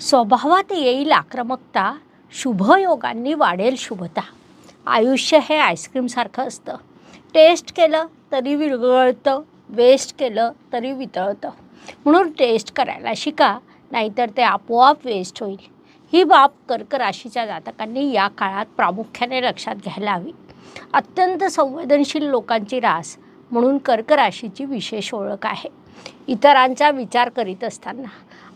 स्वभावात येईल आक्रमकता शुभयोगांनी वाढेल शुभता. आयुष्य हे आईस्क्रीमसारखं असतं. टेस्ट केलं तरी विरगळतं वेस्ट केलं तरी वितळतं. म्हणून टेस्ट करायला शिका नाहीतर ते आपोआप वेस्ट होईल. ही बाब कर्क राशीच्या जातकांनी या काळात प्रामुख्याने लक्षात घ्यायला हवी. अत्यंत संवेदनशील लोकांची रास म्हणून कर्क राशीची विशेष ओळख आहे. इतरांचा विचार करीत असताना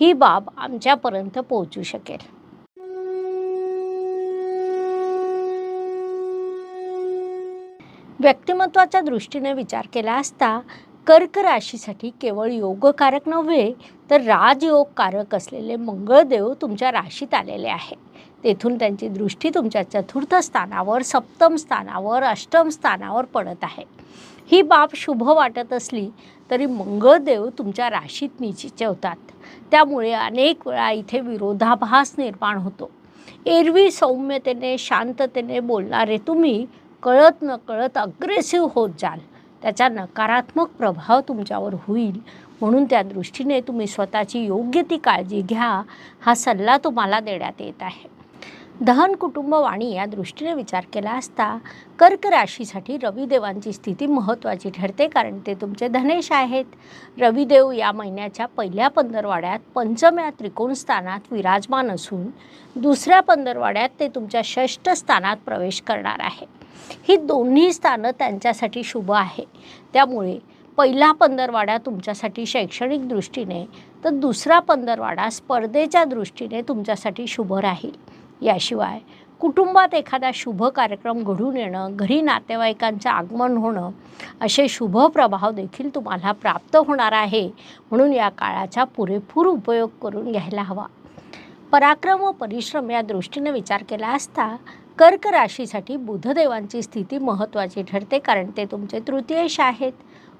ही बाब आमच्यापर्यंत पोहोचू शकेल. व्यक्तिमत्वाच्या दृष्टीने विचार केला असता कर्क राशीसाठी केवळ योगकारक नव्हे तर राजयोगकारक असलेले मंगळदेव तुमच्या राशीत आलेले आहे. तेथून त्यांची दृष्टी तुमच्या चतुर्थ स्थानावर सप्तम स्थानावर अष्टम स्थानावर पडत आहे. ही बाब शुभ वाटत असली तरी मंगळदेव तुमच्या राशीत निचीचे होतात त्यामुळे अनेक वेळा इथे विरोधाभास निर्माण होतो. एरवी सौम्यतेने शांततेने बोलणारे तुम्ही कळत न कळत अग्रेसिव्ह होत जाल. त्याचा नकारात्मक प्रभाव तुमच्यावर होईल. म्हणून त्या दृष्टीने तुम्ही स्वतःची योग्य ती काळजी घ्या हा सल्ला तुम्हाला देण्यात येत आहे. दहन कुटुंब वाणी या दृष्टीने विचार केला असता कर्क राशीसाठी रविदेवांची स्थिती महत्त्वाची ठरते कारण ते तुमचे धनेश आहेत. रविदेव या महिन्याच्या पहिल्या पंधरवाड्यात पंचम्या त्रिकोण स्थानात विराजमान असून दुसऱ्या पंधरवाड्यात ते तुमच्या षष्ठ स्थानात प्रवेश करणार आहे. ही दोन्ही स्थानं त्यांच्यासाठी शुभ आहे. त्यामुळे पहिला पंधरवाडा तुमच्यासाठी शैक्षणिक दृष्टीने तर दुसरा पंधरवाडा स्पर्धेच्या दृष्टीने तुमच्यासाठी शुभ राहील. याशिवाय कुटुंबात एखादा शुभ कार्यक्रम घडून येणं घरी नातेवाईकांचं आगमन होणं असे शुभ प्रभाव देखील तुम्हाला प्राप्त होणार आहे. म्हणून या काळाचा पुरेपूर उपयोग करून घ्यायला हवा. पराक्रम व परिश्रम या दृष्टीने विचार केला असता कर्क राशीसाठी बुधदेवांची स्थिती महत्त्वाची ठरते कारण ते तुमचे तृतीयश आहेत.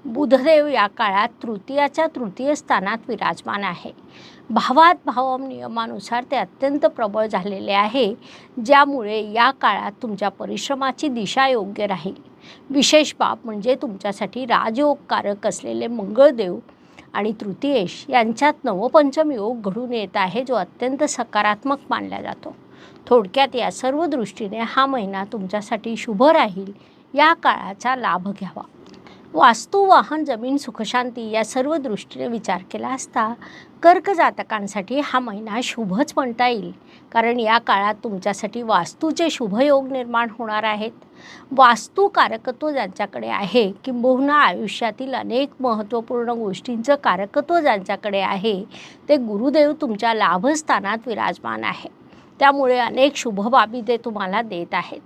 बुधदेव या काळात तृतीयाच्या तृतीय स्थानात विराजमान आहे. भावात भावम नियमानुसार ते अत्यंत प्रबळ झालेले आहे ज्यामुळे या काळात तुमच्या परिश्रमाची दिशा योग्य राहील. विशेष बाब म्हणजे तुमच्यासाठी राजयोगकारक असलेले मंगळदेव आणि तृतीयेश यांच्यात नवपंचम योग घडून येत आहे जो अत्यंत सकारात्मक मानला जातो. थोडक्यात या सर्व दृष्टीने हा महिना तुमच्यासाठी शुभ राहील. या काळाचा लाभ घ्यावा. वास्तू वाहन जमीन सुखशांती या सर्व दृष्टीने विचार केला असता कर्क जातकांसाठी हा महिना शुभच म्हणता येईल. कारण या काळात तुमच्यासाठी वास्तूचे शुभयोग निर्माण होणार आहेत. वास्तू कारकत्व ज्यांच्याकडे आहे किंबहुना आयुष्यातील अनेक महत्त्वपूर्ण गोष्टींचं कारकत्व ज्यांच्याकडे आहे ते गुरुदेव तुमच्या लाभस्थानात विराजमान आहे त्यामुळे अनेक शुभबाबी ते तुम्हाला देत आहेत.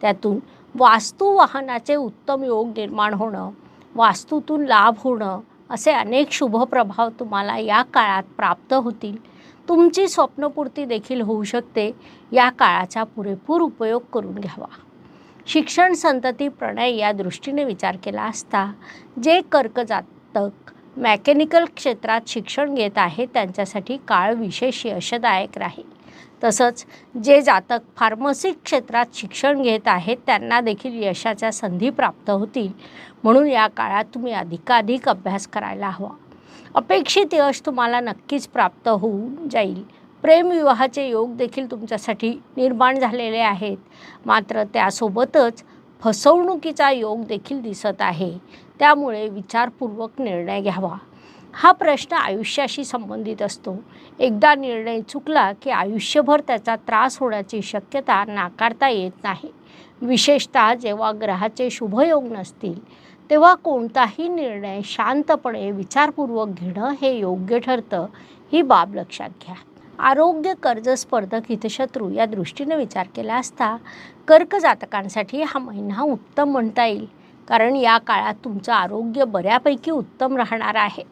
त्यातून वास्तू वाहनाचे उत्तम योग निर्माण होणं वास्तूतून लाभ होणं असे अनेक शुभ प्रभाव तुम्हाला या काळात प्राप्त होतील. तुमची स्वप्नपूर्ती देखील होऊ शकते. या काळाचा पुरेपूर उपयोग करून घ्यावा. शिक्षण संतती प्रणय या दृष्टीने विचार केला असता जे कर्कजातक मॅकॅनिकल क्षेत्रात शिक्षण घेत आहे त्यांच्यासाठी काळ विशेष यशदायक राहील. तसंच जे जातक फार्मसी क्षेत्रात शिक्षण घेत आहेत त्यांना देखील यशाच्या संधी प्राप्त होतील. म्हणून या काळात तुम्ही अधिकाधिक अभ्यास करायला हवा. अपेक्षित यश तुम्हाला नक्कीच प्राप्त होऊन जाईल. प्रेमविवाहाचे योग देखील तुमच्यासाठी निर्माण झालेले आहेत. मात्र त्यासोबतच फसवणुकीचा योग देखील दिसत आहे. त्यामुळे विचारपूर्वक निर्णय घ्यावा. हा प्रश्न आयुष्याशी संबंधित असतो. एकदा निर्णय चुकला की आयुष्यभर त्याचा त्रास होण्याची शक्यता नाकारता येत नाही. विशेषतः जेव्हा ग्रहाचे शुभयोग नसतील तेव्हा कोणताही निर्णय शांतपणे विचारपूर्वक घेणं हे योग्य ठरतं ही बाब लक्षात घ्या. आरोग्य कर्ज स्पर्धक हितशत्रू या दृष्टीने विचार केला असता कर्क जातकांसाठी हा महिना उत्तम म्हणता येईल. कारण या काळात तुमचं आरोग्य बऱ्यापैकी उत्तम राहणार आहे.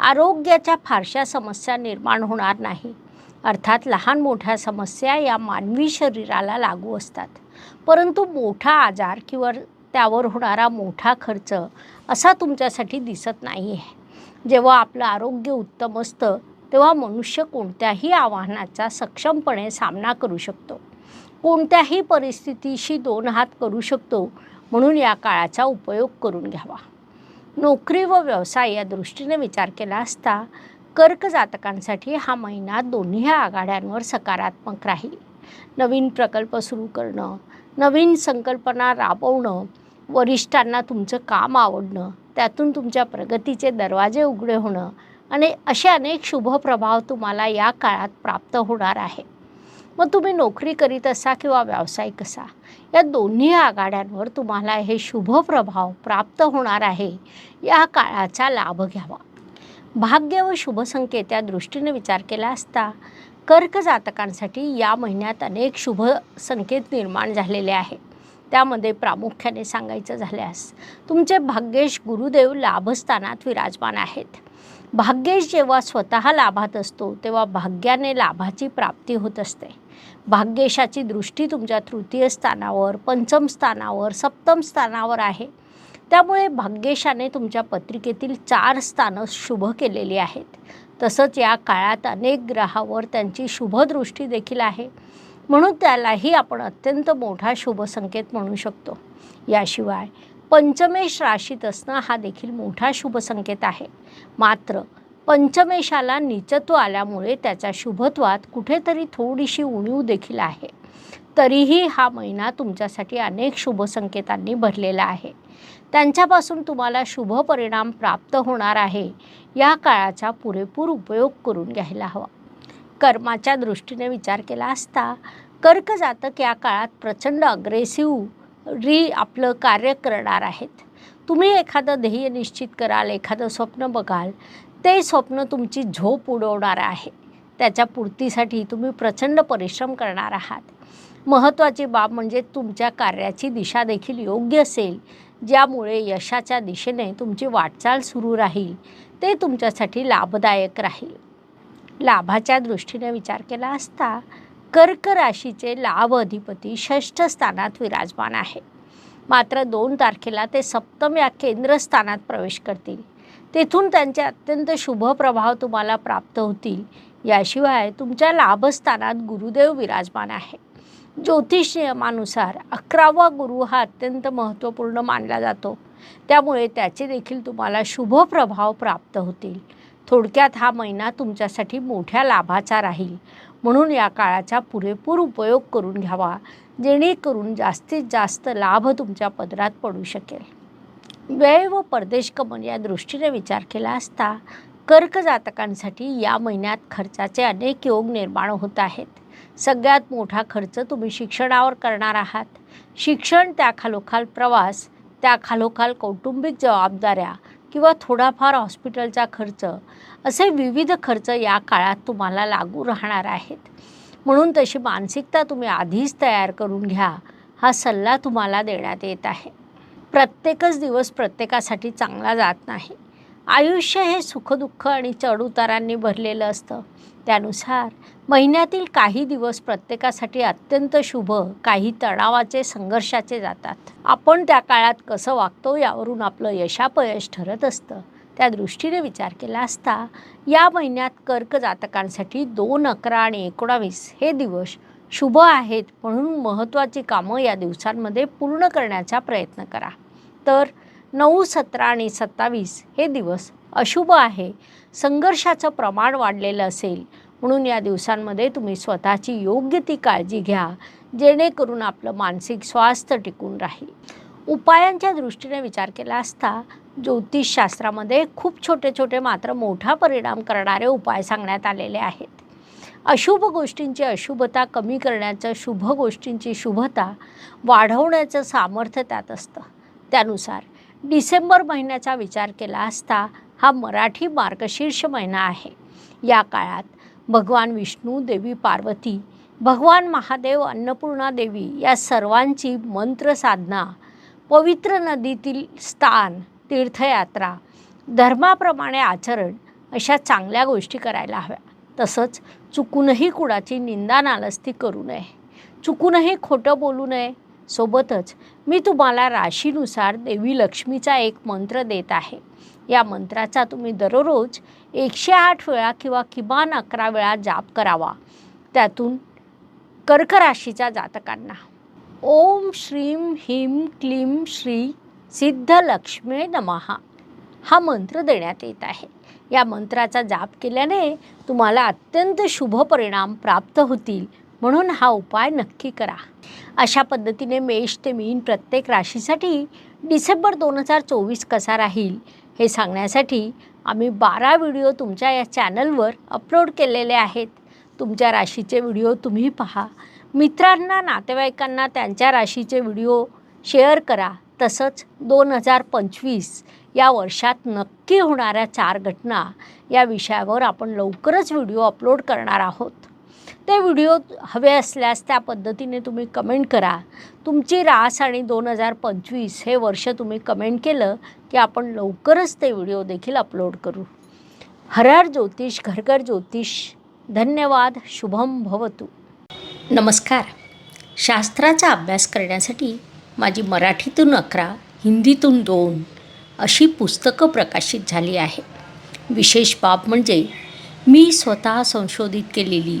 आरोग्याच्या फारशा समस्या निर्माण होणार नाही. अर्थात लहान मोठ्या समस्या या मानवी शरीराला लागू असतात. परंतु मोठा आजार किंवा त्यावर होणारा मोठा खर्च असा तुमच्यासाठी दिसत नाही आहे जेव्हा आपलं आरोग्य उत्तम असतं तेव्हा मनुष्य कोणत्याही आव्हानाचा सक्षमपणे सामना करू शकतो. कोणत्याही परिस्थितीशी दोन हात करू शकतो म्हणून या काळाचा उपयोग करून घ्यावा. नोकरी व व्यवसाय या दृष्टीने विचार केला असता कर्क जातकांसाठी हा महिना दोन्ही आघाड्यांवर सकारात्मक राहील. नवीन प्रकल्प सुरू करणं नवीन संकल्पना राबवणं वरिष्ठांना तुमचं काम आवडणं त्यातून तुमच्या प्रगतीचे दरवाजे उघडे होणं आणि असे अनेक शुभ प्रभाव तुम्हाला या काळात प्राप्त होणार आहे मग तुम्ही नोकरी करीत असा किंवा व्यावसायिक कसा या दोन्ही आघाड्यांवर तुम्हाला हे शुभ प्रभाव प्राप्त होणार आहे या काळाचा लाभ घ्यावा. भाग्य व शुभ संकेत या दृष्टीने विचार केला असता कर्क जातकांसाठी या महिन्यात अनेक शुभ संकेत निर्माण झालेले आहे त्यामध्ये प्रामुख्याने सांगायचं झाल्यास तुमचे भाग्येश गुरुदेव लाभस्थानात विराजमान आहेत. भाग्येश जेव्हा स्वतः लाभात असतो तेव्हा भाग्याने लाभाची प्राप्ती होत असते. भाग्येशाची दृष्टी तुमच्या तृतीय स्थानावर पंचम स्थानावर सप्तम स्थानावर आहे. त्यामुळे भाग्येशाने तुमच्या पत्रिकेतील चार स्थानं शुभ केलेली आहेत. तसंच या काळात अनेक ग्रहावर त्यांची शुभदृष्टी देखील आहे. म्हणून त्यालाही आपण अत्यंत मोठा शुभ संकेत म्हणू शकतो. याशिवाय पंचमेश राशीत असणं हा देखील मोठा शुभ संकेत आहे. मात्र पंचमेशाला नीचत्व आल्यामुळे त्याच्या शुभत्वात कुठेतरी थोडीशी उणीव देखील आहे. तरीही हा महिना तुमच्यासाठी अनेक शुभ संकेतांनी भरलेला आहे. त्यांच्यापासून तुम्हाला शुभ परिणाम प्राप्त होणार आहे या काळाचा पुरेपूर उपयोग करून घ्यायला हवा. कर्माच्या दृष्टीने विचार केला असता कर्क जातक या काळात प्रचंड अग्रेसिव्ह री आपलं कार्य करणार आहेत. तुम्ही एखादं ध्येय निश्चित कराल एखादं स्वप्न बघाल ते स्वप्न तुमची झोप उडवणार आहे. त्याच्या पूर्तीसाठी तुम्ही प्रचंड परिश्रम करणार आहात. महत्त्वाची बाब म्हणजे तुमच्या कार्याची दिशा देखील योग्य असेल ज्यामुळे यशाच्या दिशेने तुमची वाटचाल सुरू राहील. ते तुमच्यासाठी लाभदायक राहील. लाभाच्या दृष्टीने विचार केला असता कर्क राशीचे लाभ अधिपती षष्ठ स्थानात विराजमान आहे. मात्र दोन तारखेला ते सप्तम या केंद्रस्थानात प्रवेश करतील. तेथून त्यांचे अत्यंत शुभ प्रभाव तुम्हाला प्राप्त होतील. याशिवाय तुमच्या लाभस्थानात गुरुदेव विराजमान आहे. ज्योतिष नियमानुसार अकरावा गुरु हा अत्यंत महत्त्वपूर्ण मानला जातो. त्यामुळे त्याचे देखील तुम्हाला शुभ प्रभाव प्राप्त होतील. थोडक्यात हा महिना तुमच्यासाठी मोठ्या लाभाचा राहील. म्हणून या काळाचा पुरेपूर उपयोग करून घ्यावा जेणेकरून जास्तीत जास्त लाभ तुमच्या पदरात पडू शकेल. व्यय व परदेश गमन या दृष्टीने विचार केला असता कर्क जातकांसाठी या महिन्यात खर्चाचे अनेक योग निर्माण होत आहेत. सगळ्यात मोठा खर्च तुम्ही शिक्षणावर करणार आहात. शिक्षण त्याखालोखाल प्रवास त्याखालोखाल कौटुंबिक जबाबदाऱ्या किंवा थोडाफार हॉस्पिटलचा खर्च असे विविध खर्च या काळात तुम्हाला लागू राहणार आहेत. म्हणून तशी मानसिकता तुम्ही आधीच तयार करून घ्या. हा सल्ला तुम्हाला देण्यात येत आहे. प्रत्येकच दिवस प्रत्येकासाठी चांगला जात नाही. आयुष्य हे सुखदुःख आणि चढउतारांनी भरलेलं असतं. त्यानुसार महिन्यातील काही दिवस प्रत्येकासाठी अत्यंत शुभ काही तणावाचे संघर्षाचे जातात. आपण त्या काळात कसं वागतो यावरून आपलं यशापयश ठरत असतं. त्या दृष्टीने विचार केला असता या महिन्यात कर्क जातकांसाठी दोन अकरा आणि एकोणावीस हे दिवस शुभ आहेत म्हणून महत्त्वाची कामं या दिवसांमध्ये पूर्ण करण्याचा प्रयत्न करा. तर नऊ सतरा आणि सत्तावीस हे दिवस अशुभ आहे. संघर्षाचं प्रमाण वाढलेलं असेल म्हणून या दिवसांमध्ये तुम्ही स्वतःची योग्य ती काळजी घ्या जेणेकरून आपलं मानसिक स्वास्थ्य टिकून राहील. उपायांच्या दृष्टीने विचार केला असता ज्योतिषशास्त्रामध्ये खूप छोटे छोटे मात्र मोठा परिणाम करणारे उपाय सांगण्यात आलेले आहेत. अशुभ गोष्टींची अशुभता कमी करण्याचं शुभ गोष्टींची शुभता वाढवण्याचं सामर्थ्य त्यात असतं. त्यानुसार डिसेंबर महिन्याचा विचार केला असता हा मराठी मार्गशीर्ष महिना आहे. या काळात भगवान विष्णू देवी पार्वती भगवान महादेव अन्नपूर्णा देवी या सर्वांची मंत्रसाधना पवित्र नदीतील स्थान तीर्थयात्रा धर्माप्रमाणे आचरण अशा चांगल्या गोष्टी करायला हव्या. तसंच चुकूनही कुणाची निंदा नालस्ती करू नये. चुकूनही खोटं बोलू नये. सोबतच मी तुम्हाला राशीनुसार देवी लक्ष्मीचा एक मंत्र देत आहे. या मंत्राचा तुम्ही दररोज एकशे आठ वेळा किंवा किमान अकरा वेळा जाप करावा. त्यातून कर्क राशीच्या जातकांना. ओम श्रीम ह्रीम क्लीम श्री सिद्धलक्ष्मे नमहा हा मंत्र देण्यात येत आहे. या मंत्राचा जाप केल्याने तुम्हाला अत्यंत शुभ परिणाम प्राप्त होतील. म्हणून हा उपाय नक्की करा. अशा पद्धतीने मेष ते मीन प्रत्येक राशीसाठी डिसेंबर दोन हजार चोवीस कसा राहील हे सांगण्यासाठी आम्ही बारा व्हिडिओ तुमच्या या चॅनलवर अपलोड केलेले आहेत. तुमच्या राशीचे व्हिडिओ तुम्ही पहा. मित्रांना नातेवाईकांना त्यांच्या राशीचे व्हिडिओ शेअर करा. तसंच दोन हजार पंचवीस या वर्षात नक्की होणाऱ्या चार घटना या विषयावर आपण लवकरच व्हिडिओ अपलोड करणार आहोत. ते व्हिडिओ हवे असल्यास त्या पद्धतीने तुम्ही कमेंट करा. तुमची रास आणि दोन हजार पंचवीस हे वर्ष तुम्ही कमेंट केलं की आपण लवकरच ते व्हिडिओ देखील अपलोड करू. हरहर ज्योतिष घरघर ज्योतिष. धन्यवाद. शुभम भवतु. नमस्कार. शास्त्राचा अभ्यास करण्यासाठी माझी मराठीतून अकरा हिंदीतून दोन अशी पुस्तकं प्रकाशित झाली आहे विशेष बाब म्हणजे मी स्वतः संशोधित केलेली